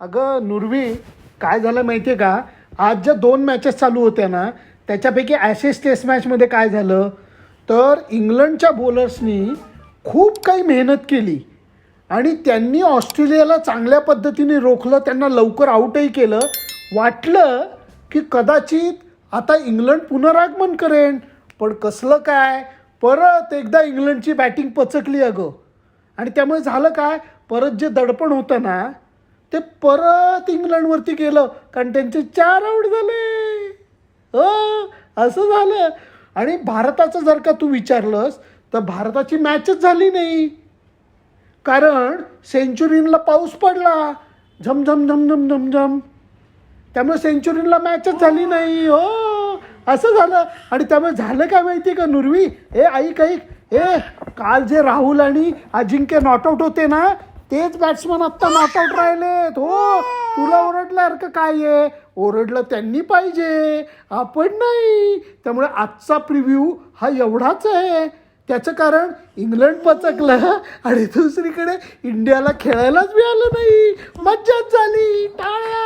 अगं नुरवी काय झालं माहिती आहे का? आज ज्या दोन मॅचेस चालू होत्या ना त्याच्यापैकी ॲशेस टेस्ट मॅचमध्ये काय झालं? तर इंग्लंडच्या बॉलर्सनी खूप काही मेहनत केली. आणि त्यांनी ऑस्ट्रेलियाला चांगल्या पद्धतीने रोखलं त्यांना लवकर आऊटही केलं. वाटलं की कदाचित आता इंग्लंड पुनरागमन करेन. पण कसलं काय? परत एकदा इंग्लंडची बॅटिंग पचकली अगं. आणि त्यामुळे झालं काय? परत जे दडपण होतं ना ते परत इंग्लंडवरती गेलं कारण त्यांचे चार आऊट झाले. हो असं झालं. आणि भारताचं जर का तू विचारलंस तर भारताची मॅचच झाली नाही. कारण सेंचुरीनला पाऊस पडला. झमझम झमझम झमझम. त्यामुळे सेंचुरीनला मॅचच झाली नाही. हो असं झालं. आणि त्यामुळे झालं काय माहिती का नुरवी? ए ऐक ऐक. ए काल जे राहुल आणि अजिंक्य नॉटआउट होते ना तेच बॅट्समन आत्ता नॉटआउट राहिलेत. हो तुला ओरडल्यासारखं काय आहे? ओरडलं त्यांनी पाहिजे आपण नाही. त्यामुळे आजचा प्रिव्ह्यू हा एवढाच आहे. त्याचं कारण इंग्लंड पचकलं आणि दुसरीकडे इंडियाला खेळायलाच मिळालं नाही. मज्जाच झाली. टाळ्या.